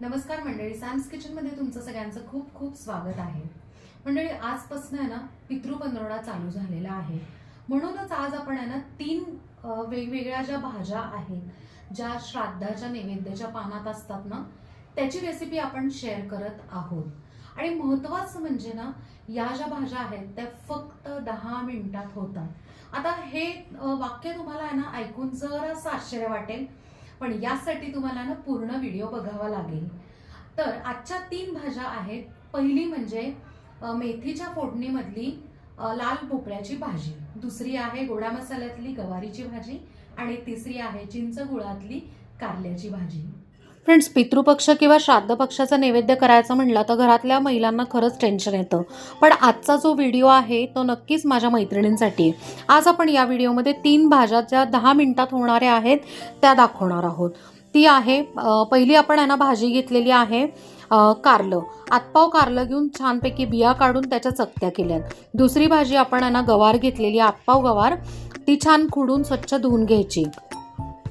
नमस्कार मंडळी सॅम्स किचनमध्ये तुमचं सगळ्यांचं खूप खूप स्वागत आहे. मंडळी आजपासून आहे ना पितृपंधरवडा चालू झालेला आहे. म्हणूनच आज आपण आहे ना तीन वेगवेगळ्या ज्या भाज्या आहेत ज्या श्राद्धाच्या नैवेद्याच्या पानात असतात ना त्याची रेसिपी आपण शेअर करत आहोत. आणि महत्त्वाचं म्हणजे ना या ज्या भाज्या आहेत त्या फक्त दहा मिनिटात होतात. आता हे वाक्य तुम्हाला आहे ना ऐकून जरासं आश्चर्य वाटेल. पण यासाठी तुम्हाला ना पूर्ण व्हिडिओ बघावा लागेल. तर आजच्या तीन भाज्या आहेत. पहिली म्हणजे मेथीच्या फोडणीमधली लाल भोपळ्याची भाजी. दुसरी आहे गोडा मसाल्यातली गवारीची भाजी. आणि तिसरी आहे चिंच गुळातली कारल्याची भाजी. फ्रेंड्स पितृपक्ष किंवा श्राद्ध पक्षाचा नैवेद्य करायचं म्हटलं तर घरातल्या महिलांना खरंच टेन्शन येतं. पण आजचा जो व्हिडिओ आहे तो नक्कीच माझ्या मैत्रिणींसाठी. आहे आज आपण या व्हिडिओमध्ये तीन भाज्या ज्या दहा मिनिटात होणाऱ्या आहेत त्या दाखवणार आहोत. ती आहे पहिली आपण आहे ना भाजी घेतलेली आहे कारलं. आतपाव कारलं घेऊन छानपैकी बिया काढून त्याच्या चकत्या केल्यात. दुसरी भाजी आपण आहे ना गवार घेतलेली आतपाव गवार. ती छान खुडून स्वच्छ धुवून घ्यायची.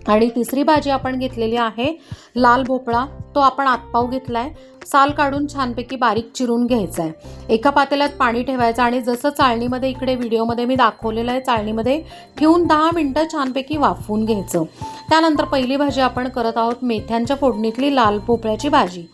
आणि तिसरी भाजी आपण घेतलेली आहे लाल भोपळा. तो आपण आतपाव घेतला आहे साल काढून छानपैकी बारीक चिरून घ्यायचा आहे एका पातेल्यात पाणी ठेवायचं आणि जसं चाळणीमध्ये इकडे व्हिडिओमध्ये मी दाखवलेलं आहे चाळणीमध्ये ठेवून दहा मिनटं छानपैकी वाफवून घ्यायचं. त्यानंतर पहिली भाजी आपण करत आहोत मेथ्यांच्या फोडणीतली लाल भोपळ्याची भाजी.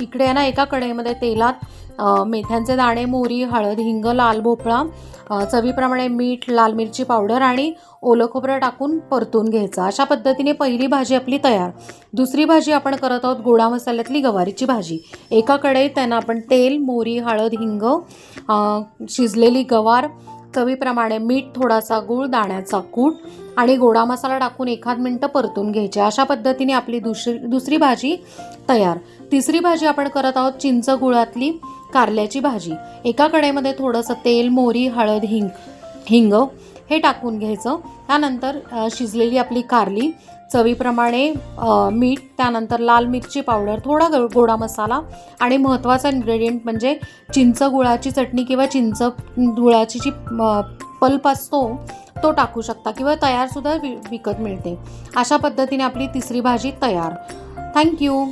इकडे आहे ना एका कढईमध्ये तेलात मेथ्यांचे दाणे मोरी हळद हिंग लाल भोपळा चवीप्रमाणे मीठ लाल मिरची पावडर आणि ओलं खोबरं टाकून परतून घ्यायचं. अशा पद्धतीने पहिली भाजी आपली तयार. दुसरी भाजी आपण करत आहोत गोडा मसाल्यातली गवारीची भाजी. एका त्यांना आपण तेल मोरी हळद हिंग शिजलेली गवार चवीप्रमाणे मीठ थोडासा गूळ दाण्याचा कूट आणि गोडा मसाला टाकून एखाद मिनटं परतून घ्यायचे. अशा पद्धतीने आपली दुसरी दुसरी भाजी तयार. तिसरी भाजी आपण करत आहोत चिंच गुळातली. कारल्याची भाजी. एका कडेमध्ये थोडंसं तेल मोरी हळद हिंग हिंग हे टाकून घ्यायचं. त्यानंतर शिजलेली आपली कारली चवीप्रमाणे मीठ त्यानंतर लाल मिरची पावडर थोडा गोडा मसाला आणि महत्त्वाचा इन्ग्रेडियंट म्हणजे चिंच गुळाची चटणी किंवा चिंच गुळाची जी पल्प असतो तो टाकू शकता किंवा तयारसुद्धा वि विकत मिळते. अशा पद्धतीने आपली तिसरी भाजी तयार. थँक्यू.